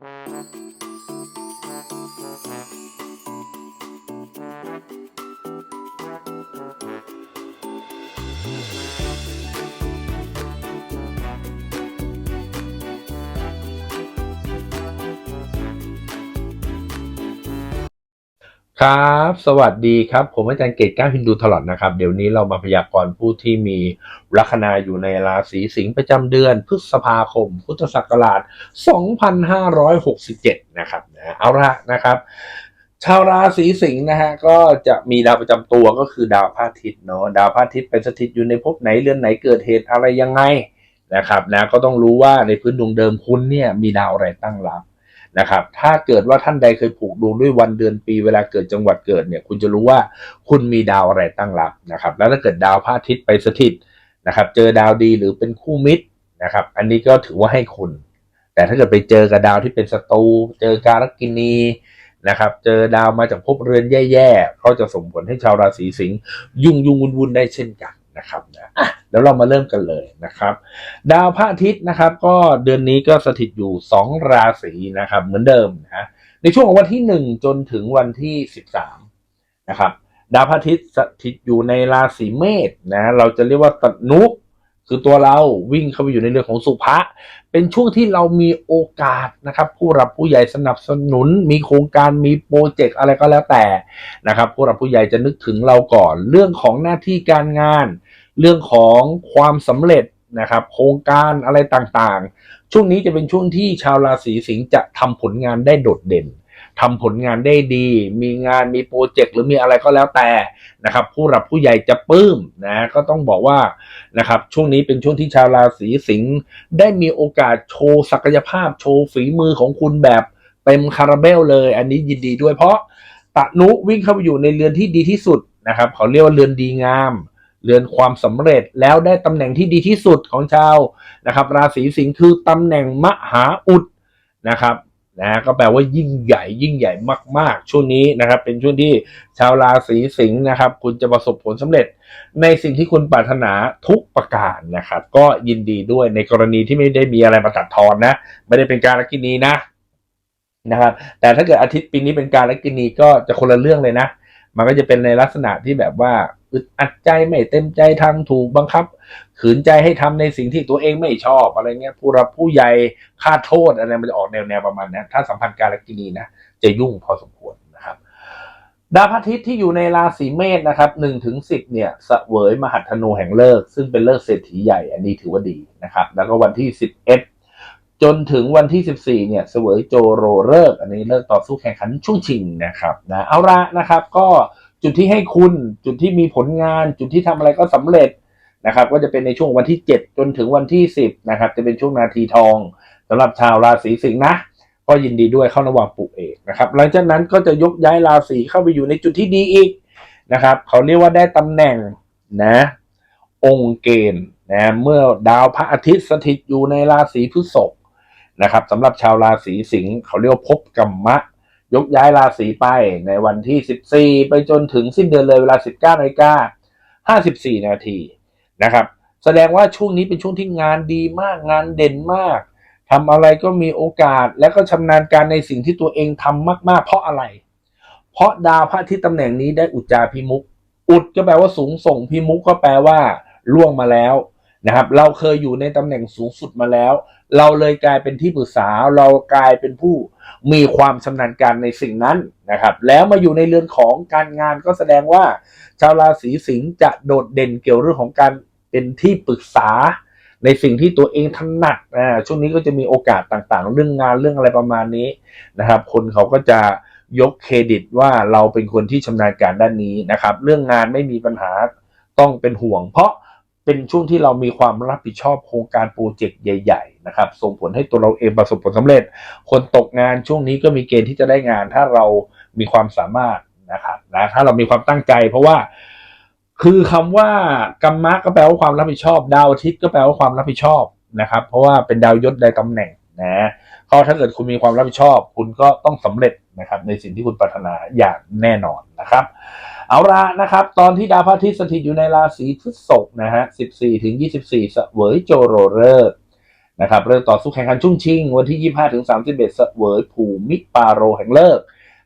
Música ครับ สวัสดีครับ ผมอาจารย์เกตก้าวฮินดูตลอดนะครับ เดี๋ยวนี้เรามาพยากรณ์ผู้ที่มีลัคนาอยู่ในราศีสิงห์ประจำเดือน พฤษภาคม พุทธศักราช 2567 นะครับนะเอาละนะครับ ชาวราศีสิงห์นะฮะก็จะมีดาวประจำตัวก็คือดาวพระอาทิตย์เนาะดาวพระอาทิตย์เป็นสถิตอยู่ในภพไหนเรือนไหนเกิดเหตุอะไรยังไงนะครับนะก็ต้องรู้ว่าในพื้นดวงเดิมคุณเนี่ยมีดาวอะไรตั้งรับ นะครับ ถ้าเกิดว่าท่านใดเคยผูกดวงด้วยวันเดือนปีเวลาเกิดจังหวัดเกิดเนี่ย คุณจะรู้ว่าคุณมีดาวอะไรตั้งรับนะครับ แล้วถ้าเกิดดาวพระอาทิตย์ไปสถิตนะครับ เจอดาวดีหรือเป็นคู่มิตรนะครับ อันนี้ก็ถือว่าให้คุณ แต่ถ้าเกิดไปเจอกับดาวที่เป็นศัตรูเจอการกินีนะครับ เจอดาวมาจากภพเรือนแย่ๆ ก็จะส่งผลให้ชาวราศีสิงห์ยุ่งยุ่งวุ่นวุ่นได้เช่นกัน นะครับนะอะแล้วเรามาเริ่มกันเลยนะครับ ดาวพระอาทิตย์นะครับ ก็เดือนนี้ก็สถิตอยู่ 2 ราศีนะครับ เหมือนเดิมนะในช่วงของวันที่ 1 จนถึงวันที่ 13นะครับ ดาวพระอาทิตย์สถิตอยู่ในราศีเมษนะเราจะเรียกว่าตนุกคือตัวเราวิ่งเข้าไปอยู่ในเรื่องของสุภะเป็นช่วงที่เรามีโอกาสนะครับ ผู้รับผู้ใหญ่สนับสนุน มีโครงการมีโปรเจกต์อะไรก็แล้วแต่นะครับ ผู้รับผู้ใหญ่จะนึกถึงเราก่อนเรื่องของหน้าที่การงาน เรื่องของความสำเร็จนะครับ โครงการอะไรต่างๆ ช่วงนี้จะเป็นช่วงที่ชาวราศีสิงห์จะทำผลงานได้โดดเด่นทำผลงานได้ดี มีงานมีโปรเจกต์หรือมีอะไรก็แล้วแต่นะครับ ผู้รับผู้ใหญ่จะปลื้มนะก็ต้องบอกว่านะครับช่วงนี้เป็นช่วงที่ชาวราศีสิงห์ได้มีโอกาสโชว์ศักยภาพโชว์ฝีมือของคุณแบบเต็มคาราเบลเลย อันนี้ยินดีด้วยเพราะตะนุวิ่งเข้าไปอยู่ในเรือนที่ดีที่สุดนะครับเขาเรียกว่าเรือนดีงาม เรือนความสำเร็จแล้วได้ตำแหน่งที่ดีที่สุดของชาวนะครับ ราศีสิงห์คือตำแหน่งมหาอุดนะครับนะก็แปลว่ายิ่งใหญ่ยิ่งใหญ่มาก ๆ ช่วงนี้นะครับ เป็นช่วงที่ชาวราศีสิงห์นะครับ คุณจะประสบผลสำเร็จ ในสิ่งที่คุณปรารถนาทุกประการนะครับ ก็ยินดีด้วยในกรณีที่ไม่ได้มีอะไรมาตัดทอนนะ ไม่ได้เป็นการลักินีนะนะครับ แต่ถ้าเกิดอาทิตย์ปีนี้เป็นการลักินีก็จะคนละเรื่องเลยนะ มันก็จะเป็นในลักษณะที่แบบว่า อึดอัดใจไม่เต็มใจทำถูกบังคับ ขืนใจให้ทำในสิ่งที่ตัวเองไม่ชอบอะไรเงี้ยผู้รับผู้ใหญ่ค่าโทษอะไรมันจะออกแนวแนวประมาณนั้นถ้าสัมพันธ์การกินีนะจะยุ่งพอสมควรนะครับ ดาวพระอาทิตย์ที่อยู่ในราศีเมษนะครับหนึ่งถึงสิบเนี่ยเสวยมหัตถนูแห่งเลิก ซึ่งเป็นเลิกเศรษฐีใหญ่ อันนี้ถือว่าดีนะครับ แล้วก็วันที่สิบเอ็ดจนถึงวันที่สิบสี่เนี่ยเสวยโจโรเลิก อันนี้เลิกต่อสู้แข่งขันช่วงชิงนะครับนะเอาละนะครับ ก็ จุดที่ให้คุณ จุดที่มีผลงาน จุดที่ทำอะไรก็สำเร็จนะครับ ก็จะเป็นในช่วงวันที่ 7 จนถึงวันที่ 10 นะครับ จะเป็นช่วงนาทีทองสำหรับชาวราศีสิงห์นะ ก็ยินดีด้วยเข้าระหว่างปลูกเอกนะครับ หลังจากนั้นก็จะยกย้ายราศีเข้าไปอยู่ในจุดที่ดีอีกนะครับ เขาเรียกว่าได้ตำแหน่งนะ องค์เกณฑ์นะเมื่อดาวพระอาทิตย์สถิตอยู่ในราศีพฤษภนะครับสำหรับชาวราศีสิงห์เขาเรียกว่าภพกรรมะ ยกย้ายราศีไปในวันที่ 14 ไปจนถึงสิ้นเดือนเลยเวลา 19นาฬิกา54 นาทีนะครับ แสดงว่าช่วงนี้เป็นช่วงที่งานดีมากงานเด่นมากทำอะไรก็มีโอกาสและก็ชำนาญการในสิ่งที่ตัวเองทำมาก ๆ เพราะอะไร เพราะดาวพระทิตย์ตำแหน่งนี้ได้อุจจาพิมุก อุดก็แปลว่าสูงส่งพิมุกก็แปลว่าล่วงมาแล้ว นะครับ เราเคยอยู่ในตำแหน่งสูงสุดมาแล้ว เราเลยกลายเป็นที่ปรึกษา เรากลายเป็นผู้มีความชำนาญการในสิ่งนั้นนะครับ แล้วมาอยู่ในเรือนของการงานก็แสดงว่า ชาวราศีสิงห์จะโดดเด่นเกี่ยวเรื่องของการเป็นที่ปรึกษาในสิ่งที่ตัวเองถนัดอ่าช่วงนี้ก็จะมีโอกาสต่างๆ เรื่องงานเรื่องอะไรประมาณนี้นะครับ คนเขาก็จะยกเครดิตว่าเราเป็นคนที่ชำนาญการด้านนี้นะครับ เรื่องงานไม่มีปัญหาต้องเป็นห่วง เพราะ เป็นช่วงที่เรามีความรับผิดชอบโครงการโปรเจกต์ใหญ่ ๆ นะครับ ส่งผลให้ตัวเราเองประสบผลสำเร็จ คนตกงานช่วงนี้ก็มีเกณฑ์ที่จะได้งาน ถ้าเรามีความสามารถนะครับนะถ้าเรามีความตั้งใจ เพราะว่า คือคำว่ากรรมะก็แปลว่าความรับผิดชอบ ดาวอาทิตย์ก็แปลว่าความรับผิดชอบนะครับ เพราะว่าเป็นดาวยศในตำแหน่งนะก็ถ้าเกิดคุณมีความรับผิดชอบ คุณก็ต้องสำเร็จนะครับ ในสิ่งที่คุณปรารถนาอย่างแน่นอนนะครับ เอาละนะครับ ตอนที่ดาวพระอาทิตย์สถิตอยู่ในราศีพฤษภนะฮะ 14 ถึง 24 เสวยโจโรเลิกษ์นะครับเริ่มต่อสู้แข่งขันชุ่งชิง วันที่ 25 ถึง 31 เสวยภูมิปาโรแห่งเลิก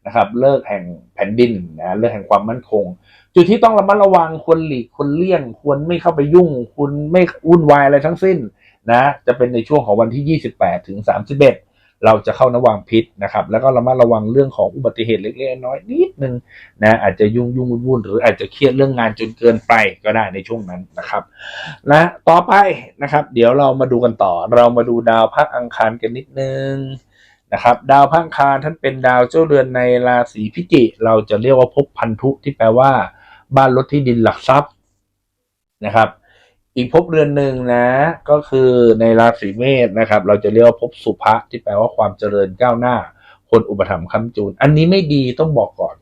นะครับ เลิกแห่งแผ่นดินนะเลิกแห่งความมั่นคง จุดที่ต้องระมัดระวังควรหลีกควรเลี่ยงควรไม่เข้าไปยุ่งคุณไม่วุ่นวายอะไรทั้งสิ้นนะจะเป็นในช่วงของวันที่ 28 ถึง 31 เราจะเข้านวางพิษนะครับแล้วก็ระมัดระวังเรื่องของอุบัติเหตุเล็กๆน้อยนิดนึงนะอาจจะยุ่งยุ่งวุ่นๆหรืออาจจะเครียดเรื่องงานจนเกินไปก็ได้ในช่วงนั้นนะครับนะต่อไปนะครับ เดี๋ยวเรามาดูกันต่อ เรามาดูดาวพระอังคารกันนิดนึงนะครับดาวพังคารท่านเป็นดาวเจ้าเรือนในราศีพิจิ เราจะเรียกว่าภพพันธุที่แปลว่า บ้านรถที่ดินหลักทรัพย์นะครับ อีกภพเรือนหนึ่งนะ ก็คือในราศีเมษนะครับ เราจะเรียกว่าภพสุภะที่แปลว่าความเจริญก้าวหน้า คนอุปถัมภ์ค้ำจูน อันนี้ไม่ดีต้องบอกก่อน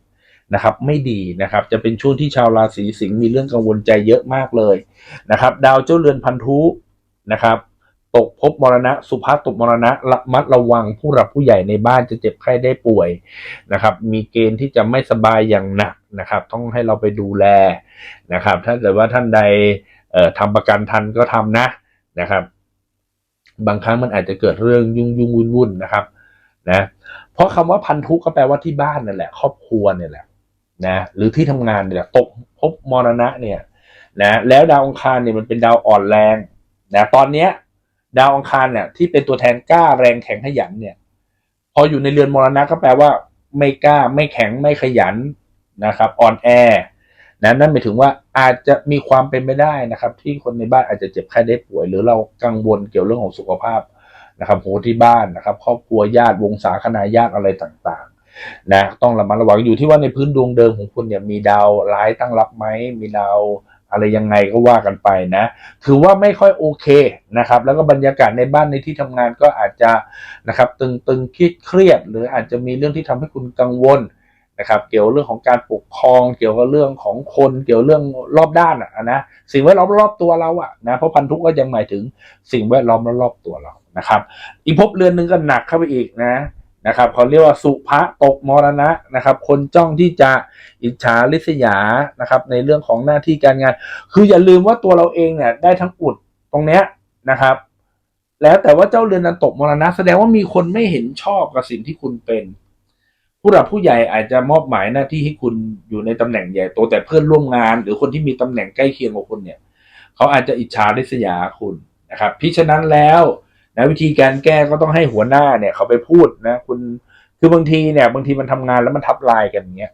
นะครับ ไม่ดีนะครับ จะเป็นช่วงที่ชาวราศีสิงห์มีเรื่องกังวลใจเยอะมากเลยนะครับ ดาวเจ้าเรือนพันธุนะครับ ตกภพมรณะ สุภาพตกมรณะระมัดระวังผู้หลักผู้ใหญ่ในบ้านจะเจ็บไข้ได้ป่วยนะครับ มีเกณฑ์ที่จะไม่สบายอย่างหนักนะครับ ต้องให้เราไปดูแลนะครับ ถ้าเกิดว่าท่านใด เอ่อทำประกันทันก็ทำนะนะครับ บางครั้งมันอาจจะเกิดเรื่องยุ่งยุ่งวุ่นวุ่นนะครับนะเพราะคำว่าพันธุก็แปลว่าที่บ้านนั่นแหละ ครอบครัวเนี่ยแหละนะหรือที่ทำงานเนี่ยแหละตกภพมรณะเนี่ยนะแล้วดาวอังคารเนี่ยมันเป็นดาวอ่อนแรงนะตอนเนี้ยดาวอังคารเนี่ยที่เป็นตัวแทนกล้าแรงแข็งขยันเนี่ย พออยู่ในเรือนมรณะก็แปลว่า ไม่กล้าไม่แข็งไม่ขยันนะครับอ่อนแอ นะนั่นหมายถึงว่าอาจจะมีความเป็นไปได้นะครับ ที่คนในบ้านอาจจะเจ็บไข้ได้ป่วย หรือเรากังวลเกี่ยวเรื่องของสุขภาพนะครับโหที่บ้านนะครับ ครอบครัวญาติวงศาคณาญาติอะไรต่างๆนะต้องระมัดระวังอยู่ที่ว่าในพื้นดวงเดิมของคุณเนี่ยมีดาวร้ายตั้งรับไหมมีดาวอะไรยังไงก็ว่ากันไปนะถือว่าไม่ค่อยโอเคนะครับ แล้วก็บรรยากาศในบ้านในที่ทำงานก็อาจจะนะครับตึงตึงเครียดเครียด หรืออาจจะมีเรื่องที่ทำให้คุณกังวล นะครับ เกี่ยวเรื่องของการปกครอง เกี่ยวกับเรื่องของคน เกี่ยวเรื่องรอบด้านอะนะ สิ่งแวดล้อมรอบตัวเราอะนะ เพราะพันธุก็ยังหมายถึงสิ่งแวดล้อมรอบตัวเรานะครับ อีกภพเรือนหนึ่งก็หนักเข้าไปอีกนะนะครับเขาเรียกว่าสุภะตกมรณะนะครับ คนจ้องที่จะอิจฉาริษยานะครับ ในเรื่องของหน้าที่การงาน คืออย่าลืมว่าตัวเราเองเนี่ยได้ทั้งอุดตรงเนี้ยนะครับ แล้วแต่ว่าเจ้าเรือนนั้นตกมรณะ แสดงว่ามีคนไม่เห็นชอบกับสิ่งที่คุณเป็น ผู้หลักผู้ใหญ่อาจจะมอบหมายหน้าที่ให้คุณอยู่ในตำแหน่งใหญ่โตแต่เพื่อนร่วมงาน หรือคนที่มีตำแหน่งใกล้เคียงกับคุณเนี่ย เขาอาจจะอิจฉาริษยาคุณนะครับพิฉะนั้นแล้วนะวิธีการแก้ก็ต้องให้หัวหน้าเนี่ย เขาไปพูดนะ คุณคือบางทีเนี่ย บางทีมันทำงานแล้วมันทับลายกันอย่างเงี้ย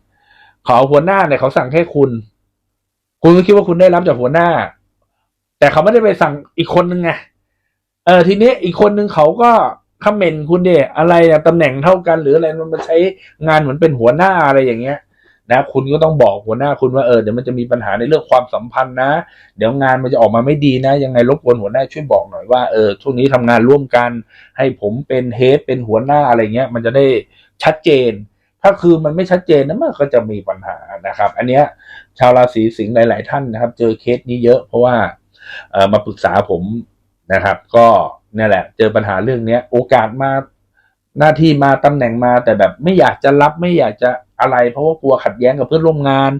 เขาเอหัวหน้าเนี่ยเขาสั่งแค่คุณ คุณก็คิดว่าคุณได้รับจากหัวหน้า แต่เขาไม่ได้ไปสั่งอีกคนนึงไงเออทีนี้อีกคนนึงเขาก็ คอมเมนต์คุณเดอะไรอะตำแหน่งเท่ากัน หรืออะไรมันมาใช้งานเหมือนเป็นหัวหน้าอะไรอย่างเงี้ยนะคุณก็ต้องบอกหัวหน้าคุณว่าเออเดี๋ยวมันจะมีปัญหาในเรื่องความสัมพันธ์นะ เดี๋ยวงานมันจะออกมาไม่ดีนะ ยังไงรบกวนหัวหน้าช่วยบอกหน่อยว่าเออช่วงนี้ทำงานร่วมกัน ให้ผมเป็นเฮดเป็นหัวหน้าอะไรเงี้ย มันจะได้ชัดเจน ถ้าคือมันไม่ชัดเจนนะมันก็จะมีปัญหานะครับ อันเนี้ยชาวราศีสิงห์หลาย ๆ ท่านนะครับ เจอเคสนี้เยอะเพราะว่าเออมาปรึกษาผมนะครับ ก็ นี่ยแหละ เจอปัญหาเรื่องเนี้ย โอกาสมาหน้าที่มาตำแหน่งมา แต่แบบไม่อยากจะรับไม่อยากจะอะไร เพราะว่ากลัวขัดแย้งกับเพื่อนร่วมงาน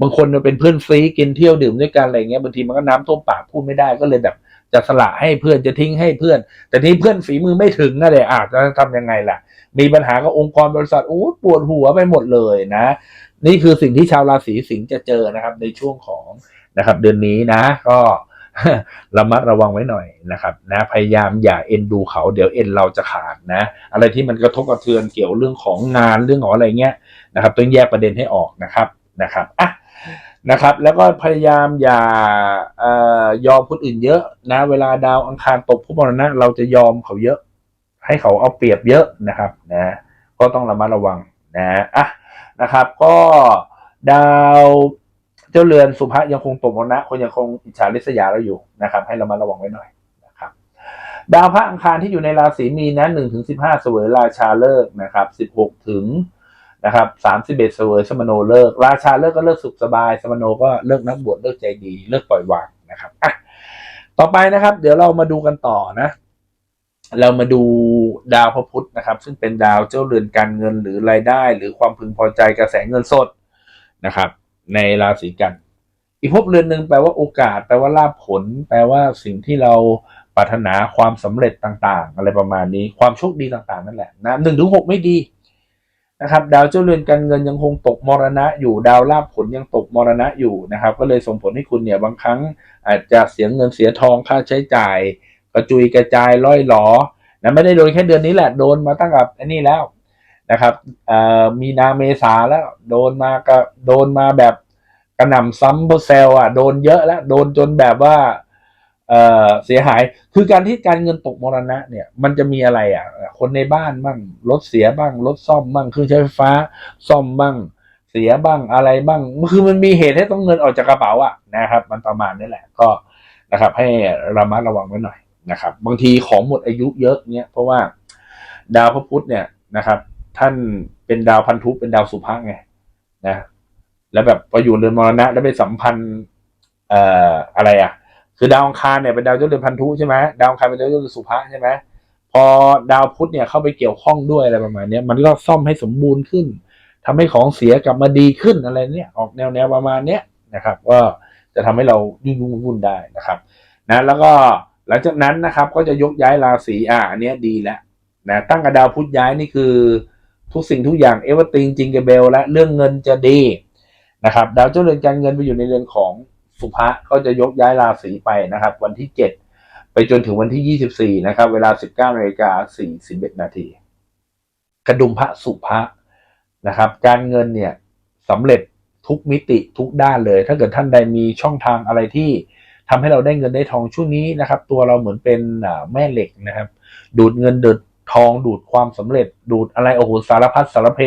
บางคนเป็นเพื่อนซีกินเที่ยวดื่มด้วยกันอะไรเงี้ยบางทีมันก็น้ำท่วมปากพูดไม่ได้ก็เลยแบบจะสละให้เพื่อนจะทิ้งให้เพื่อน แต่นี้เพื่อนฝีมือไม่ถึงนะเดี๋ยอาจจะทำยังไงล่ะ มีปัญหากับองค์กรบริษัทโอ้ปวดหัวไปหมดเลยนะ นี่คือสิ่งที่ชาวราศีสิงห์จะเจอนะครับ ในช่วงของนะครับ เดือนนี้นะ ก็ ระมัดระวังไว้หน่อยนะครับนะพยายามอย่าเอ็นดูเขาเดี๋ยวเอ็นเราจะขาดนะ อะไรที่มันกระทบกระเทือนเกี่ยวเรื่องของงานเรื่องของอะไรเงี้ยนะครับต้องแยกประเด็นให้ออกนะครับนะครับอะนะครับแล้วก็พยายามอย่าออยอมคนอื่นเยอะนะ เวลาดาวอังคารตกผู้มรณะเราจะยอมเขาเยอะ ให้เขาเอาเปรียบเยอะนะครับนะก็ต้องระมัดระวังนะอะนะครับ ก็ดาว เจ้าเรือนสุภะยังคงตกมรณะคนยังคงอิจฉาริษยาเราอยู่นะครับ ให้เรามาระวังไว้หน่อยนะครับ ดาวพระอังคารที่อยู่ในราศีมีนนะหนึ่งถึงสิบห้าเสวยราชาเลิกนะครับสิบหกถึงนะครับสามสิบเอ็ดเสวยสมโนเลิก ราชาเลิกก็เลิกสุขสบาย สมโนก็เลิกนักบวชเลิกใจดี เลิกปล่อยวางนะครับอะต่อไปนะครับ เดี๋ยวเรามาดูกันต่อนะ เรามาดูดาวพระพุธนะครับ ซึ่งเป็นดาวเจ้าเรือนการเงินหรือรายได้ หรือความพึงพอใจกระแสเงินสดนะครับ ในราศีกัน อีกภพเรือนหนึ่งแปลว่าโอกาส แปลว่าลาภผล แปลว่าสิ่งที่เราปรารถนาความสำเร็จต่างๆ อะไรประมาณนี้ความโชคดีต่างๆ นั่นแหละนะหนึ่งถึงหกไม่ดีนะครับ ดาวเจ้าเรือนการเงินยังคงตกมรณะอยู่ดาวลาภผลยังตกมรณะอยู่นะครับ ก็เลยส่งผลให้คุณเนี่ยบางครั้ง อาจจะเสียเงินเสียทองค่าใช้จ่าย กระจุยกระจายล่อยหลอนะไม่ได้โดนแค่เดือนนี้แหละโดนมาตั้งแต่อันนี้แล้ว นะครับมีนาเมษาแล้วโดนมาก็โดนมาแบบกระหน่ำซ้ำเพอร์เซลอะโดนเยอะแล้ว โดนจนแบบว่าเเสียหายคือการที่การเงินตกมรณะเนี่ย มันจะมีอะไรอะ คนในบ้านบ้างรถเสียบ้างรถซ่อมบ้างเครื่องใช้ไฟฟ้า ซ่อมบ้างเสียบ้างอะไรบ้างคือมันมีเหตุให้ต้องเงินออกจากกระเป๋าอะนะครับ มันประมาณนี้แหละก็นะครับ ให้ระมัดระวังไว้หน่อยนะครับ บางทีของหมดอายุเยอะเนี่ยเพราะว่าดาวพระพุธเนี่ยนะครับ ท่านเป็นดาวพันธุเป็นดาวสุภาไงนะแล้วแบบพออยู่เรือนมรณะแล้วไปสัมพันธ์เอ่ออะไรอะ คือดาวอังคารเนี่ยเป็นดาวเจ้าเรือนพันธุใช่ไหมดาวอังคารเป็นดาวเจ้าเรือนสุภาใช่ไหมพอดาวพุธเนี่ยเข้าไปเกี่ยวข้องด้วยอะไรประมาณนี้มันก็ซ่อมให้สมบูรณ์ขึ้นทำให้ของเสียกลับมาดีขึ้นอะไรเนี่ยออกแนวแนวประมาณเนี้ยนะครับก็จะทำให้เรายุ่งยุ่งวุ่นได้นะครับนะแล้วก็หลังจากนั้นนะครับก็จะยกย้ายราศีอ่าอันเนี้ยดีแล้วนะตั้งกับดาวพุธย้ายนี่คือ ทุกสิ่งทุกอย่างเอเวอร์ติงจิงเกเบลและเรื่องเงินจะดีนะครับดาวเจ้าเรือนการเงินไปอยู่ในเรือนของสุภะก็จะยกย้ายราศีไปนะครับ วันที่ 7 ไปจนถึงวันที่ 24 นะครับ เวลา 19นาฬิกา41นาทีกระดุมพระสุภะนะครับ การเงินเนี่ยสำเร็จทุกมิติทุกด้านเลย ถ้าเกิดท่านใดมีช่องทางอะไรที่ทำให้เราได้เงินได้ทองช่วงนี้นะครับ ตัวเราเหมือนเป็นแม่เหล็กนะครับ ดูดเงินดูด ทองดูดความสำเร็จดูดอะไรโอ้โหสารพัดสารเพ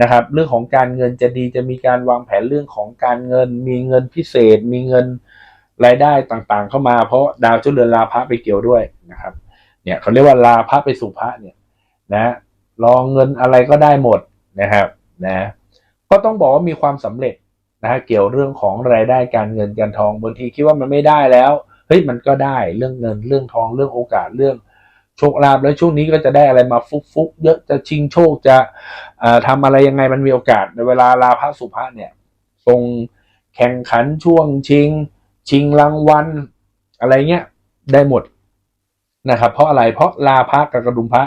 นะครับ เรื่องของการเงินจะดีจะมีการวางแผนเรื่องของการเงิน มีเงินพิเศษ มีเงินรายได้ต่างๆ เข้ามา เพราะดาวเจ้าเรือนลาภะไปเกี่ยวด้วยนะครับ เนี่ยเขาเรียกว่าลาภะไปสู่พระเนี่ยนะรองเงินอะไรก็ได้หมดนะครับนะก็ต้องบอกว่ามีความสำเร็จนะฮะเกี่ยวเรื่องของรายได้การเงินการทองบางทีคิดว่ามันไม่ได้แล้วเฮ้ยมันก็ได้เรื่องเงินเรื่องทองเรื่องโอกาสเรื่อง โชคลาภแล้วช่วงนี้ก็จะได้อะไรมาฟุกฟุกๆเยอะจะชิงโชคจะอ่าทำอะไรยังไงมันมีโอกาสในเวลาลาภสุภะเนี่ยทรงแข่งขันช่วงชิง ชิงรางวัลอะไรเงี้ยได้หมดนะครับเพราะอะไรเพราะลาภกับกระดุมพระ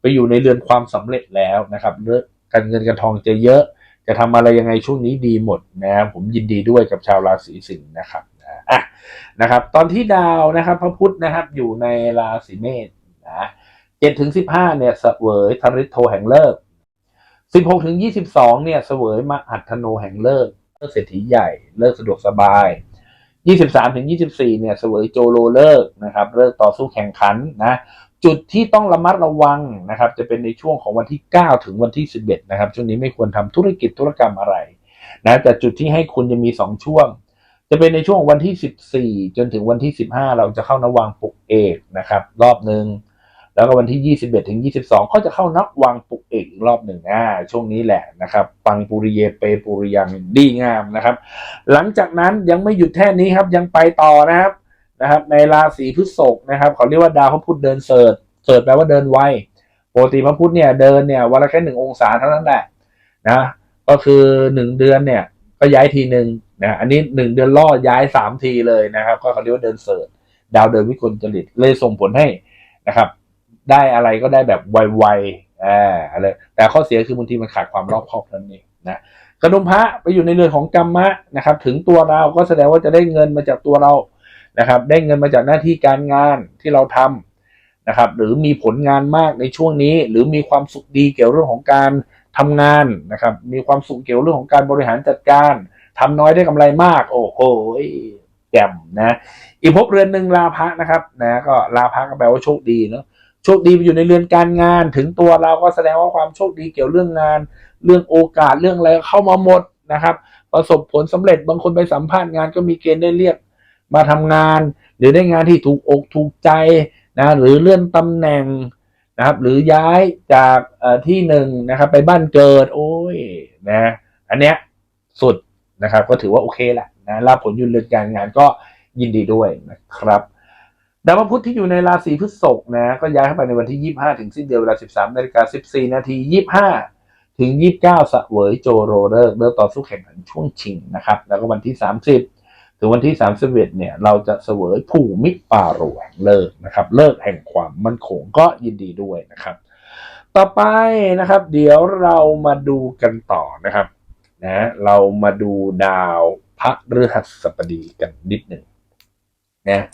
ไปอยู่ในเรือนความสำเร็จแล้วนะครับเรื่องการเงินการทองจะเยอะ จะทำอะไรยังไงช่วงนี้ดีหมดนะผมยินดีด้วยกับชาวราศีสิงห์นะครับอะนะครับ ตอนที่ดาวนะครับ พระพุธนะครับอยู่ในราศีเมษ นะเจ็ดถึงสิบห้าเนี่ยเสวยทริโทแห่งเลิกสิบหกถึงยี่สิบสองเนี่ยเสวยมหัตโนแห่งเลิกเลิกเศรษฐีใหญ่เลิกสะดวกสบายยี่สิบสามถึงยี่สิบสี่เนี่ยเสวยโจโลเลิกนะครับเลิกต่อสู้แข่งขันนะจุดที่ต้องระมัดระวังนะครับ จะเป็นในช่วงของวันที่ 9 ถึงวันที่ 11 นะครับ ช่วงนี้ไม่ควรทำธุรกิจธุรกรรมอะไรนะแต่จุดที่ให้คุณจะมี 2 ช่วง จะเป็นในช่วงวันที่ 14 จนถึงวันที่ 15 เราจะเข้านวังปลุกเอกนะครับ รอบหนึ่ง แล้วก็วันที่ 21 ถึง 22 ก็จะเข้านักวังปลุกเอกอีกรอบหนึ่งอ่าช่วงนี้แหละนะครับ ปังปุริเยเปปุริยังดีงามนะครับ หลังจากนั้นยังไม่หยุดแค่นี้ครับยังไปต่อนะครับนะครับ ในราศีพฤษภนะครับเขาเรียกว่าดาวพระพุธเดินเสิร์ชเสิร์ชแปลว่าเดินไวปกติพระพุธเนี่ยเดินเนี่ยวันละแค่หนึ่งองศาเท่านั้นแหละนะก็คือหนึ่งเดือนเนี่ยก็ย้ายทีหนึ่งนะอันนี้หนึ่งเดือนล่อย้ายสามทีเลยนะครับ ก็เขาเรียกว่าเดินเสิร์ชดาวเดินวิกลจริตเลยส่งผลให้นะครับ ได้อะไรก็ได้แบบไวๆอ่าอะไรแต่ข้อเสียคือบางทีมันขาดความรอบคอบนั่นเองนะกระดุมพระไปอยู่ในเรือนของกรรมะนะครับ ถึงตัวเราก็แสดงว่าจะได้เงินมาจากตัวเรานะครับ ได้เงินมาจากหน้าที่การงานที่เราทำนะครับ หรือมีผลงานมากในช่วงนี้ หรือมีความสุขดีเกี่ยวเรื่องของการทำงานนะครับ มีความสุขเกี่ยวเรื่องของการบริหารจัดการทำน้อยได้กำไรมาก โอ้โหแจ่มนะอีกภพเรือนหนึ่งลาภะนะครับนะก็ลาภะก็แปลว่าโชคดีเนาะ โชคดีไปอยู่ในเรือนการงาน ถึงตัวเราก็แสดงว่าความโชคดีเกี่ยวเรื่องงาน เรื่องโอกาสเรื่องอะไรเข้ามาหมดนะครับ ประสบผลสำเร็จบางคนไปสัมภาษณ์งานก็มีเกณฑ์ได้เรียกมาทำงาน หรือได้งานที่ถูกอกถูกใจนะหรือเลื่อนตำแหน่งนะครับ หรือย้ายจากที่หนึ่งนะครับ ไปบ้านเกิด โอ้ยนะอันเนี้ยสุดนะครับ ก็ถือว่าโอเคแหละนะรับผลยุนเรือนการงานก็ยินดีด้วยนะครับ ดาวพระพุธที่อยู่ในราศีพฤษภนะก็ย้ายเข้าไปในวันที่ 25 ถึงสิ้นเดือนเวลา 13นาฬิกา14 นาที 25 ถึง 29สะเวยโจโรเลิกเริ่มต่อสู้แข่งขันช่วงชิงนะครับ แล้วก็วันที่ 30 ถึงวันที่ 31เนี่ยเราจะเสวยภูมิป่าหลวงเลิกนะครับ เลิกแห่งความมั่นคงก็ยินดีด้วยนะครับ ต่อไปนะครับ เดี๋ยวเรามาดูกันต่อนะครับนะเรามาดูดาวพระฤหัสบดีกันนิดหนึ่ง นะ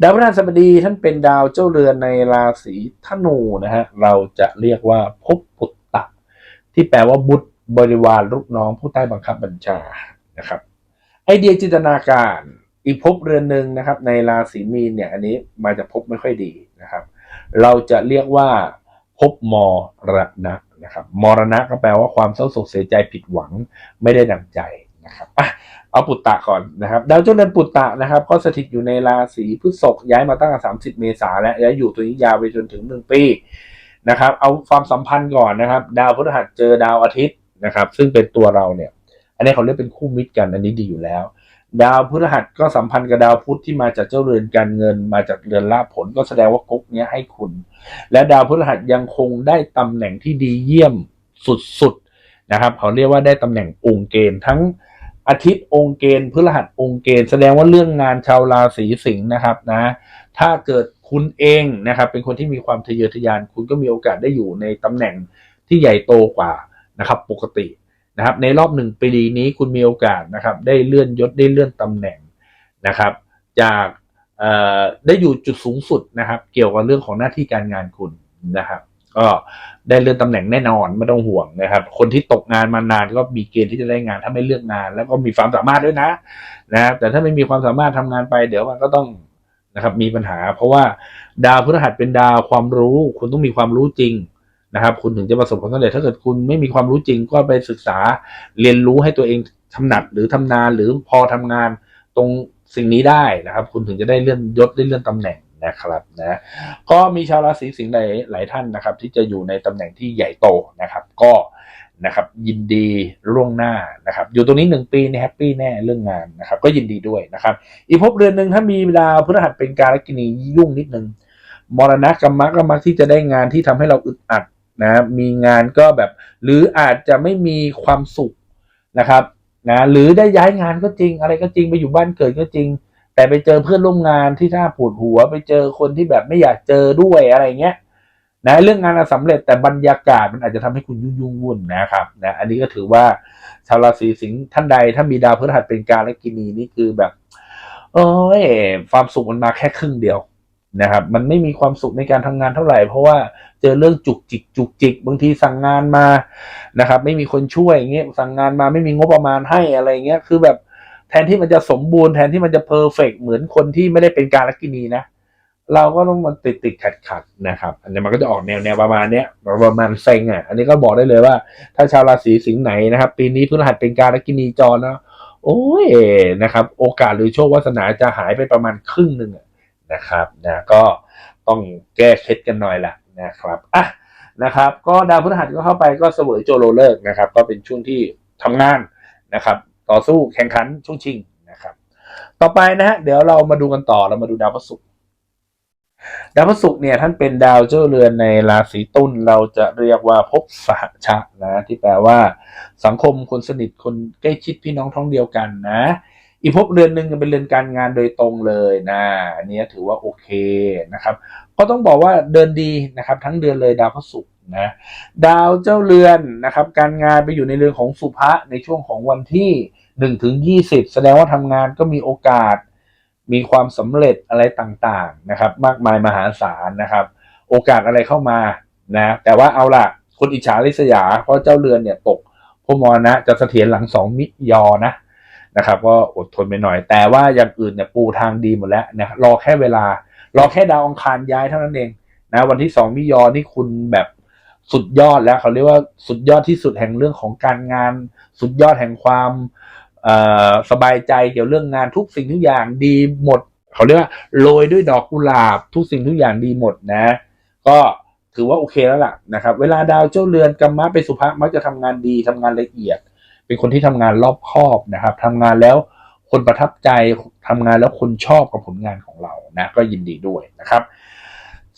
ดาวพฤหัสบดีท่านเป็นดาวเจ้าเรือนในราศีธนูนะฮะเราจะเรียกว่าภพปุตตะที่แปลว่าบุตรบริวารลูกน้องผู้ใต้บังคับบัญชานะครับ ไอเดียจินตนาการอีกภพเรือนหนึ่งนะครับ ในราศีมีนเนี่ยอันนี้มาจากภพไม่ค่อยดีนะครับ เราจะเรียกว่าภพมรณะนะครับมรณะก็แปลว่าความเศร้าโศกเสียใจผิดหวังไม่ได้ดังใจนะครับอะ เอาปุตตะก่อนนะครับดาวเจ้าเรือนปุตตะนะครับ ก็สถิตอยู่ในราศีพฤษภย้ายมาตั้งแต่30เมษาแล้วย้ายอยู่ตัวนี้ยาวไปจนถึงหนึ่งปีนะครับ เอาความสัมพันธ์ก่อนนะครับ ดาวพฤหัสเจอดาวอาทิตย์นะครับ ซึ่งเป็นตัวเราเนี่ย อันนี้เขาเรียกเป็นคู่มิตรกันอันนี้ดีอยู่แล้ว ดาวพฤหัสก็สัมพันธ์กับดาวพุธที่มาจากเจ้าเรือนการเงิน มาจากเรือนลาภผลก็แสดงว่ากุ๊กเนี้ยให้คุณ และดาวพฤหัสยังคงได้ตำแหน่งที่ดีเยี่ยมสุดๆนะครับ เขาเรียกว่าได้ตำแหน่งองค์เกณฑ์ทั้ง อาทิตย์องค์เกณฑ์พฤหัสองค์เกณฑ์แสดงว่าเรื่องงานชาวราศีสิงห์นะครับนะถ้าเกิดคุณเองนะครับ เป็นคนที่มีความทะเยอทะยาน คุณก็มีโอกาสได้อยู่ในตำแหน่งที่ใหญ่โตกว่านะครับ ปกตินะครับ ในรอบหนึ่งปีนี้คุณมีโอกาสนะครับ ได้เลื่อนยศได้เลื่อนตำแหน่งนะครับ จากได้อยู่จุดสูงสุดนะครับ เกี่ยวกับเรื่องของหน้าที่การงานคุณนะครับ ก็ได้เลื่อนตำแหน่งแน่นอนไม่ต้องห่วงนะครับ คนที่ตกงานมานานก็มีเกณฑ์ที่จะได้งานถ้าไม่เลือกงาน แล้วก็มีความสามารถด้วยนะนะครับแต่ถ้าไม่มีความสามารถทำงานไป เดี๋ยวมันก็ต้องนะครับ มีปัญหา เพราะว่าดาวพฤหัสเป็นดาวความรู้ คุณต้องมีความรู้จริงนะครับ คุณถึงจะประสบความสำเร็จถ้าเกิดคุณไม่มีความรู้จริง ก็ไปศึกษาเรียนรู้ให้ตัวเองถนัดหรือทำนานหรือพอทำงานตรงสิ่งนี้ได้นะครับ คุณถึงจะได้เลื่อนยศได้เลื่อนตำแหน่ง นะครับนะก็มีชาวราศีสิงห์หลายหลายท่านนะครับ ที่จะอยู่ในตำแหน่งที่ใหญ่โตนะครับ ก็นะครับยินดีล่วงหน้านะครับอยู่ตรงนี้หนึ่งปีนี่แฮปปี้แน่เรื่องงานนะครับก็ยินดีด้วยนะครับอีกภพเรือนหนึ่งถ้ามีดาวพฤหัสเป็นการกินียุ่งนิดนึงมรณะกรรมะก็มักที่จะได้งานที่ทำให้เราอึดอัดนะมีงานก็แบบ หรืออาจจะไม่มีความสุขนะครับนะหรือได้ย้ายงานก็จริง อะไรก็จริงไปอยู่บ้านเกิดก็จริง แต่ไปเจอเพื่อนร่วมงานที่ถ้าปวดหัว ไปเจอคนที่แบบไม่อยากเจอด้วยอะไรเงี้ยนะเรื่องงานสำเร็จแต่บรรยากาศมันอาจจะทำให้คุณยุ่งยุ่งวุ่นนะครับนะอันนี้ก็ถือว่าชาวราศีสิงห์ท่านใดถ้ามีดาวพฤหัสเป็นการและกินีนี่คือแบบเอ้ยความสุขมันมาแค่ครึ่งเดียวนะครับ มันไม่มีความสุขในการทำงานเท่าไหร่ เพราะว่าเจอเรื่องจุกจิก จุกจิก บางทีสั่งงานมานะครับ ไม่มีคนช่วยอย่างเงี้ยสั่งงานมาไม่มีงบประมาณให้อะไรเงี้ยคือแบบ ทนที่มันจะสมบูรณ์แทนที่มันจะเพอร์เฟกเหมือนคนที่ไม่ได้เป็นการลักกินีนะ เราก็ต้องมันติดติดขัดขัดนะครับ อันนี้มันก็จะออกแนวแนวประมาณเนี้ยประมาณเซ็งอะ อันนี้ก็บอกได้เลยว่า ถ้าชาวราศีสิงห์ไหนนะครับ ปีนี้พฤหัสเป็นการลักกินีจรนะโอ้ยนะครับ โอกาสหรือโชควาสนาจะหายไปประมาณครึ่งหนึ่งนะครับนะก็ต้องแก้เคล็ดกันหน่อยละนะครับอะนะครับ ก็ดาวพฤหัสก็เข้าไปก็เสวยโจโรเลิกษ์นะครับ ก็เป็นช่วงที่ทำงานนะครับ ต่อสู้แข่งขันช่วงชิงนะครับ ต่อไปนะฮะเดี๋ยวเรามาดูกันต่อเรามาดูดาวพฤหัสดาวพฤหัสเนี่ยท่านเป็นดาวเจ้าเรือนในราศีตุลเราจะเรียกว่าภพสหชะนะ ที่แปลว่า สังคมคนสนิทคนใกล้ชิดพี่น้องท้องเดียวกันนะ อีภพเรือนหนึ่งเป็นเรือนการงานโดยตรงเลยนะอันนี้ถือว่าโอเคนะครับ ก็ต้องบอกว่าเดินดีนะครับ ทั้งเดือนเลยดาวพฤหัส นะดาวเจ้าเรือนนะครับการงานไปอยู่ในเรือนของสุภะในช่วงของวันที่หนึ่งถึงยี่สิบแสดงว่าทำงานก็มีโอกาส มีความสำเร็จอะไรต่างๆนะครับ มากมายมหาศาลนะครับ โอกาสอะไรเข้ามานะแต่ว่าเอาล่ะคนอิจฉาริษยา เพราะเจ้าเรือนเนี่ยตกพมรณะจะเสถียรหลังสองมิยอนะนะครับ ก็อดทนไปหน่อย แต่ว่าอย่างอื่นเนี่ยปูทางดีหมดแล้วนะรอแค่เวลารอแค่ดาวอังคารย้ายเท่านั้นเองนะวันที่สองมิยอนี่คุณแบบ สุดยอดแล้วเขาเรียกว่าสุดยอดที่สุดแห่งเรื่องของการงาน สุดยอดแห่งความสบายใจเกี่ยวเรื่องงานทุกสิ่งทุกอย่างดีหมด เขาเรียกว่าโรยด้วยดอกกุหลาบ ทุกสิ่งทุกอย่างดีหมดนะ ก็ถือว่าโอเคแล้วล่ะนะครับ เวลาดาวเจ้าเรือนกรรมะไปสุภะมักจะทำงานดีทำงานละเอียด เป็นคนที่ทำงานรอบคอบนะครับทำงานแล้วคนประทับใจทำงานแล้วคนชอบกับผลงานของเรานะ ก็ยินดีด้วยนะครับ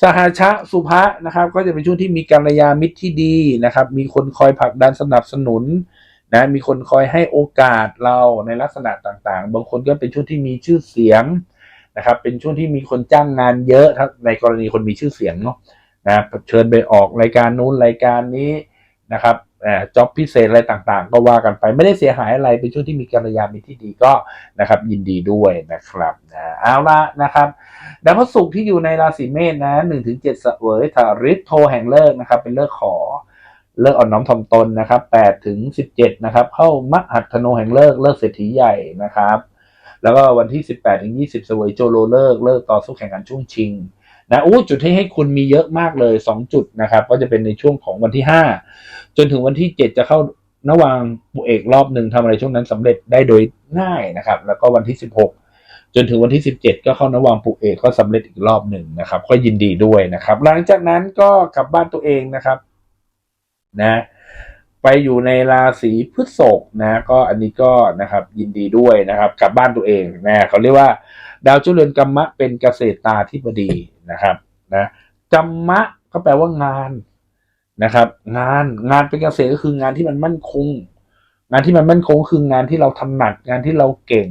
สหชะสุภะนะครับก็จะเป็นช่วงที่มีกัลยามิตรที่ดีนะครับ มีคนคอยผลักดันสนับสนุนนะมีคนคอยให้โอกาสเราในลักษณะต่างๆ บางคนก็เป็นช่วงที่มีชื่อเสียงนะครับ เป็นช่วงที่มีคนจ้างงานเยอะถ้าในกรณีคนมีชื่อเสียงเนาะนะเชิญไปออกรายการนู้นรายการนี้นะครับ จ็อบพิเศษอะไรต่างๆ ก็ว่ากันไปไม่ได้เสียหายอะไรเป็นช่วงที่มีกัลยาณมิตรที่ดีก็นะครับยินดีด้วยนะครับนะเอาละนะครับดาวพฤหัสที่อยู่ในราศีเมษนะหนึ่งถึงเจ็ดเสวยถาริโทแห่งเลิกนะครับ เป็นเลิกขอเลิกอ่อนน้อมถ่อมตนนะครับแปดถึงสิบเจ็ดนะครับเข้ามหัตถโนแห่งเลิกเลิกเศรษฐีใหญ่นะครับ แล้วก็วันที่สิบแปดถึงยี่สิบเสวยโจโลเลิกเลิกต่อสู้แข่งขันช่วงชิง นะอู้จุดที่ให้คุณมีเยอะมากเลย 2 จุดนะครับ ก็จะเป็นในช่วงของวันที่ 5 จนถึงวันที่ 7 จะเข้านวางบุเอกรอบหนึ่งทำอะไรช่วงนั้นสำเร็จได้โดยง่ายนะครับ แล้วก็วันที่ 16 จนถึงวันที่ 17 ก็เข้านวางปุเอกก็สำเร็จอีกรอบหนึ่งนะครับ ก็ยินดีด้วยนะครับ หลังจากนั้นก็กลับบ้านตัวเองนะครับ นะไปอยู่ในราศีพฤษภนะก็อันนี้ก็นะครับยินดีด้วยนะครับกลับบ้านตัวเองนะเขาเรียกว่า ดาวเจ้าเรือนกรรมะเป็นเกษตรตาธิบดีนะครับนะกรรมะก็แปลว่างานนะครับ งานงานเป็นเกษตรก็คืองานที่มันมั่นคง งานที่มันมั่นคงคืองานที่เราถนัดงานที่เราเก่ง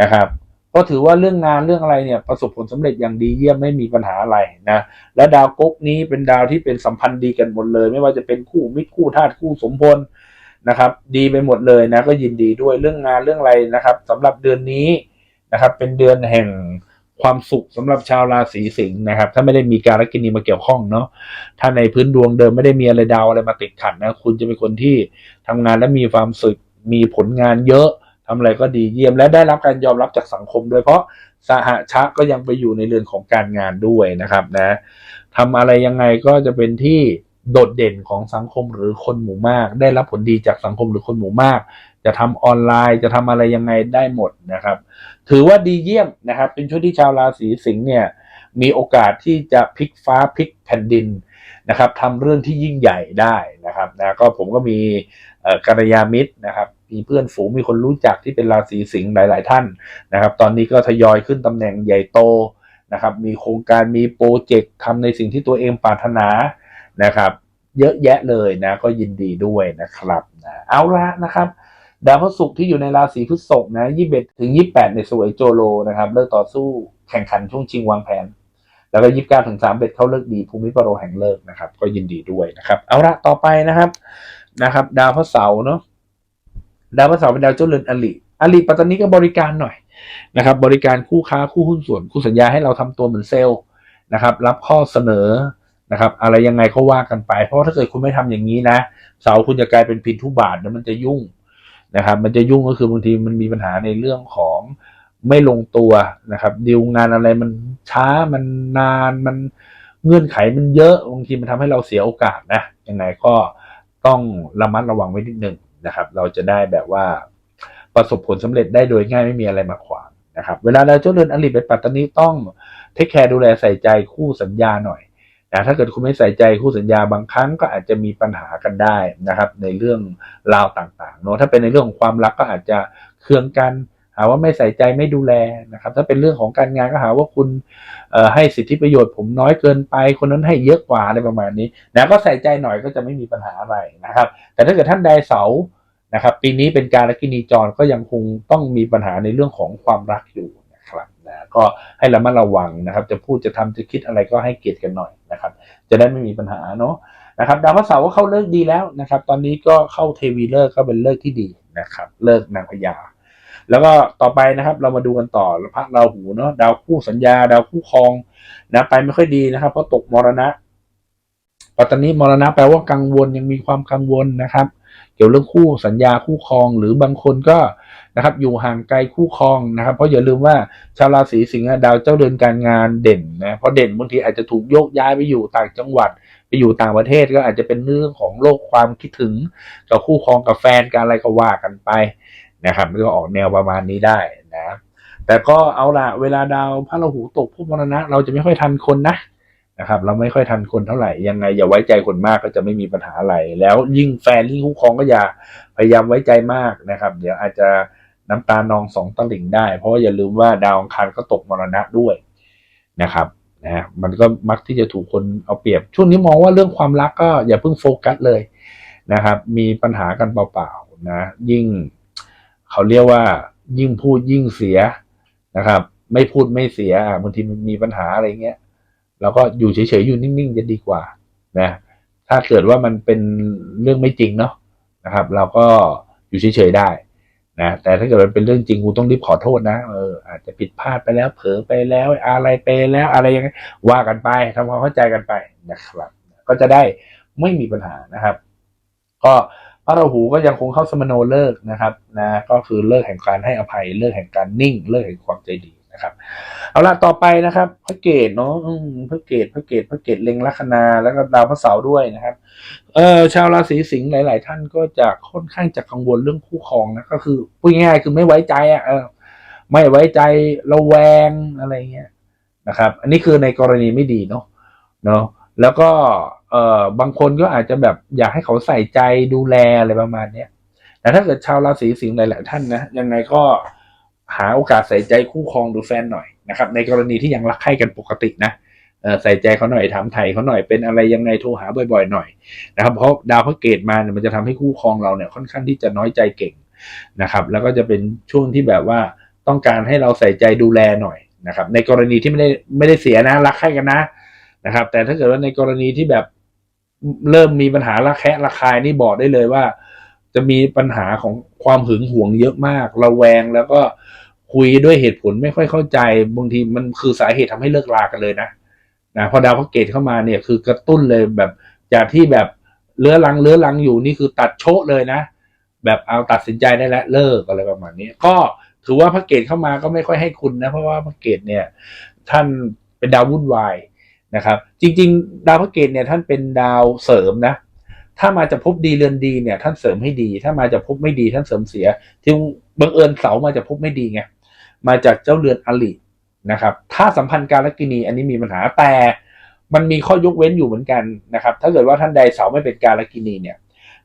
นะครับก็ถือว่าเรื่องงานเรื่องอะไรเนี่ยประสบผลสำเร็จอย่างดีเยี่ยมไม่มีปัญหาอะไรนะและดาวก๊กนี้เป็นดาวที่เป็นสัมพันธ์ดีกันหมดเลย ไม่ว่าจะเป็นคู่มิตรคู่ธาตุคู่สมพลนะครับ ดีไปหมดเลยนะก็ยินดีด้วยเรื่องงานเรื่องอะไรนะครับสำหรับเดือนนี้ นะครับ เป็นเดือนแห่งความสุขสำหรับชาวราศีสิงห์นะครับ ถ้าไม่ได้มีการกินีมาเกี่ยวข้องเนาะถ้าในพื้นดวงเดิมไม่ได้มีอะไรดาวอะไรมาติดขัดนะ คุณจะเป็นคนที่ทำงานและมีความสุขมีผลงานเยอะทำอะไรก็ดีเยี่ยมและได้รับการยอมรับจากสังคมโดยเพราะสหชะก็ยังไปอยู่ในเรือนของการงานด้วยนะครับนะทำอะไรยังไงก็จะเป็นที่ โดดเด่นของสังคมหรือคนหมู่มาก ได้รับผลดีจากสังคมหรือคนหมู่มาก จะทำออนไลน์จะทำอะไรยังไงได้หมดนะครับ ถือว่าดีเยี่ยมนะครับ เป็นช่วงที่ชาวราศีสิงห์เนี่ยมีโอกาสที่จะพลิกฟ้าพลิกแผ่นดินนะครับทำเรื่องที่ยิ่งใหญ่ได้นะครับนะก็ผมก็มีกัลยาณมิตรนะครับ มีเพื่อนฝูงมีคนรู้จักที่เป็นราศีสิงห์หลาย ๆ ท่านนะครับ ตอนนี้ก็ทยอยขึ้นตำแหน่งใหญ่โตนะครับ มีโครงการมีโปรเจกต์ทำในสิ่งที่ตัวเองปรารถนา นะครับ เยอะแยะเลยนะ ก็ยินดีด้วยนะครับนะเอาละนะครับ ดาวพฤหัสที่อยู่ในราศีพฤษภนะยี่สิบเอ็ดถึงยี่แปดในสวยโจโลนะครับเลิกต่อสู้แข่งขันช่วงชิงวางแผน แล้วก็ยี่สิบเก้าถึงสามเบ็ดเข้าเลิกดี ภูมิปโรแห่งเลิกนะครับ ก็ยินดีด้วยนะครับ เอาละต่อไปนะครับนะครับ ดาวพระเสาร์เนาะดาวพระเสาร์เป็นดาวเจ้าเรือนอลิอลิปัตตานีก็บริการหน่อยนะครับ บริการคู่ค้าคู่หุ้นส่วนคู่สัญญาให้เราทำตัวเหมือนเซลล์นะครับ รับข้อเสนอ นะครับอะไรยังไงก็ว่ากันไป เพราะถ้าเกิดคุณไม่ทำอย่างนี้นะ เสาคุณจะกลายเป็นพินทุบาทแล้วมันจะยุ่งนะครับ มันจะยุ่งก็คือบางทีมันมีปัญหาในเรื่องของไม่ลงตัวนะครับดีลงานอะไรมันช้ามันนานมันเงื่อนไขมันเยอะบางทีมันทำให้เราเสียโอกาสนะยังไงก็ต้องระมัดระวังไว้นิดหนึ่งนะครับ เราจะได้แบบว่าประสบผลสำเร็จได้โดยง่ายไม่มีอะไรมาขวางนะครับ เวลาเราเจ้าเรือนอลิไปปัตตานีต้องเทคแคร์ดูแลใส่ใจคู่สัญญาหน่อย นะถ้าเกิดคุณไม่ใส่ใจคู่สัญญาบางครั้งก็อาจจะมีปัญหากันได้นะครับ ในเรื่องราวต่างๆเนาะถ้าเป็นในเรื่องของความรักก็อาจจะเคืองกันหาว่าไม่ใส่ใจไม่ดูแลนะครับ ถ้าเป็นเรื่องของการงานก็หาว่าคุณให้สิทธิประโยชน์ ผมน้อยเกินไป คนนั้นให้เยอะกว่าอะไรประมาณนี้นะก็ใส่ใจหน่อยก็จะไม่มีปัญหาอะไรนะครับ แต่ถ้าเกิดท่านใดเสานะครับ ปีนี้เป็นการลกินีจรก็ยังคงต้องมีปัญหาในเรื่องของความรักอยู่ นะก็ให้ระมัดระวังนะครับ จะพูดจะทำจะคิดอะไรก็ให้เกียรติกันหน่อยนะครับ จะได้ไม่มีปัญหาเนาะนะครับดาวพระเสาร์ก็เข้าเลิกดีแล้วนะครับ ตอนนี้ก็เข้าเทวีเลิกก็เป็นเลิกที่ดีนะครับ เลิกนางพญาแล้วก็ต่อไปนะครับ เรามาดูกันต่อพระราหูเนาะดาวคู่สัญญา ดาวคู่ครองนะไปไม่ค่อยดีนะครับ เพราะตกมรณะปัตตานีมรณะแปลว่ากังวลยังมีความกังวลนะครับ เกี่ยวเรื่องคู่สัญญาคู่ครอง หรือบางคนก็ นะครับอยู่ห่างไกลคู่ครองนะครับเพราะอย่าลืมว่าชาวราศีสิงห์ดาวเจ้าเดือนการงานเด่นนะเพราะเด่นบางทีอาจจะถูกโยกย้ายไปอยู่ต่างจังหวัด ไปอยู่ต่างประเทศก็อาจจะเป็นเรื่องของโลกความคิดถึงกับคู่ครองกับแฟนการอะไรก็ว่ากันไปนะครับก็ออกแนวประมาณนี้ได้นะแต่ก็เอาละเวลาดาวพระราหูตกพวกมรณะ เราจะไม่ค่อยทันคนนะนะครับเราไม่ค่อยทันคนเท่าไหร่ยังไงอย่าไว้ใจคนมากก็จะไม่มีปัญหาอะไร แล้วยิ่งแฟนยิ่งคู่ครองก็อย่าพยายามไว้ใจมากนะครับ เดี๋ยวอาจจะ น้ำตานองสองตลิ่งได้ เพราะอย่าลืมว่าดาวอังคารก็ตกมรณะด้วยนะครับนะมันก็มักที่จะถูกคนเอาเปรียบ ช่วงนี้มองว่าเรื่องความรักก็อย่าเพิ่งโฟกัสเลยนะครับ มีปัญหากันเปล่าๆนะ ยิ่งเขาเรียกว่า ยิ่งพูดยิ่งเสียนะครับ ไม่พูดไม่เสียบางทีมันมีปัญหาอะไรเงี้ยเราก็อยู่เฉยๆอยู่นิ่งๆจะดีกว่านะ ถ้าเกิดว่ามันเป็นเรื่องไม่จริงเนาะนะครับ เราก็อยู่เฉยๆได้ นะแต่ถ้าเกิดมันเป็นเรื่องจริงกูต้องรีบขอโทษนะเอออาจจะผิดพลาดไปแล้ว เผลอไปแล้วอะไรไปแล้วอะไรยังไงว่ากันไปทำความเข้าใจกันไปนะครับ ก็จะได้ไม่มีปัญหานะครับ ก็พระราหูก็ยังคงเข้าสมโนเลิกนะครับนะก็คือเลิกแห่งการให้อภัยเลิกแห่งการนิ่ง เลิกแห่งความใจดี นะครับ เอาละต่อไปนะครับพระเกตเนาะพระเกตพระเกตพระเกตเล็งลัคนาแล้วก็ดาวพระเสาร์ด้วยนะครับ เออชาวราศีสิงห์หลาย ๆ ท่านก็จะค่อนข้างจะกังวลเรื่องคู่ครองนะก็คือพูดง่ายๆคือไม่ไว้ใจอะเออไม่ไว้ใจระแวงอะไรเงี้ยนะครับ อันนี้คือในกรณีไม่ดีเนาะเนาะแล้วก็เอ่อบางคนก็อาจจะแบบอยากให้เขาใส่ใจดูแลอะไรประมาณเนี้ยแต่ถ้าเกิดชาวราศีสิงห์หลาย ๆ ท่านนะยังไงก็ หาโอกาสใส่ใจคู่ครองดูแฟนหน่อยนะครับ ในกรณีที่ยังรักใคร่กันปกตินะใส่ใจเขาหน่อยถามไถ่เขาหน่อยเป็นอะไรยังไงโทรหาบ่อยๆ หน่อยนะครับเพราะดาวพระเกตมาเนี่ยมันจะทำให้คู่ครองเราเนี่ยค่อนข้างที่จะน้อยใจเก่งนะครับ แล้วก็จะเป็นช่วงที่แบบว่าต้องการให้เราใส่ใจดูแลหน่อยนะครับ ในกรณีที่ไม่ได้ไม่ได้เสียนะรักใคร่กันนะนะครับ แต่ถ้าเกิดว่าในกรณีที่แบบเริ่มมีปัญหาระแคะระคายนี่บอกได้เลยว่า จะมีปัญหาของความหึงหวงเยอะมากระแวงแล้วก็คุยด้วยเหตุผลไม่ค่อยเข้าใจบางทีมันคือสาเหตุทำให้เลิกรากันเลยนะนะพอดาวพระเกตเข้ามาเนี่ยคือกระตุ้นเลยแบบจากที่แบบเลื้อรังเลื้อรังอยู่นี่คือตัดโชะเลยนะ แบบเอาตัดสินใจได้แล้วเลิกอะไรประมาณนี้ ก็ถือว่าพระเกตเข้ามาก็ไม่ค่อยให้คุณนะ เพราะว่าพระเกตเนี่ย ท่านเป็นดาววุ่นวายนะครับ จริง ๆ ดาวพระเกตเนี่ยท่านเป็นดาวเสริมนะ ถ้ามาจะพบดีเรือนดีเนี่ย ท่านเสริมให้ดี ถ้ามาจะพบไม่ดีท่านเสริมเสียที่บังเอิญเสามาจะพบไม่ดีไงมาจากเจ้าเรือนอลินะครับ ถ้าสัมพันธ์การลกินีอันนี้มีปัญหาแต่มันมีข้อยกเว้นอยู่เหมือนกันนะครับ ถ้าเกิดว่าท่านใดเสาไม่เป็นการลกินีเนี่ย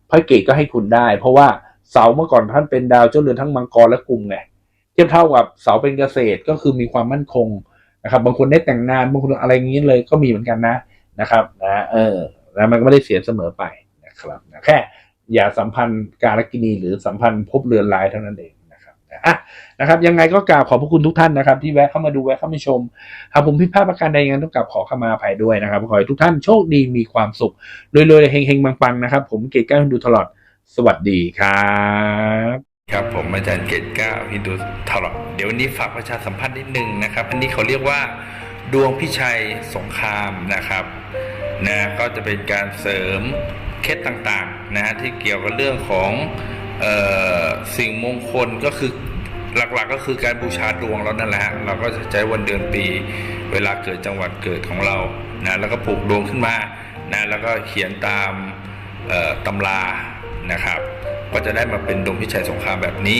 พระเกตก็ให้คุณได้ เพราะว่าเสาเมื่อก่อนท่านเป็นดาวเจ้าเรือนทั้งมังกรและกุมไงเทียบเท่ากับเสาเป็นเกษตรก็คือมีความมั่นคงนะครับ บางคนได้แต่งงานบางคนอะไรอย่างนี้เลยก็มีเหมือนกันนะนะครับนะเออแล้วมันก็ไม่ได้เสียเสมอไป นะครับแค่อย่าสัมพันธ์การลกินีหรือสัมพันธ์พบเรือนลายเท่านั้นเองนะครับอะนะครับ ยังไงก็กราบขอบพระคุณทุกท่านนะครับ ที่แวะเข้ามาดูแวะเข้ามาชม หากผมผิดพลาดประการใดยังไงต้องกลับขอขมาอภัยด้วยนะครับขอให้ทุกท่านโชคดีมีความสุขรวยๆเฮงๆปังๆนะครับ ผมเกตแก้วฮินดูตลอด สวัสดีครับ ครับผมอาจารย์เกตเก้าฮินดูทลอดเดี๋ยววันนี้ฝากประชาสัมพันธ์นิดนึงนะครับ อันนี้เขาเรียกว่าดวงพิชัยสงครามนะครับนะก็จะเป็นการเสริม ล็ดต่างๆนะฮะที่เกี่ยวกับเรื่องของออสิ่งมงคลก็คือหลักๆก็คือการบูชาดวงเรานั่นแหละเราก็จะใช้วันเดือนปี เวลาเกิดจังหวัดเกิดของเรานะแล้วก็ผูกดวงขึ้นมานะแล้วก็เขียนตามตำรานะครับ ก็จะได้มาเป็นดวงพิชัยสงครามแบบนี้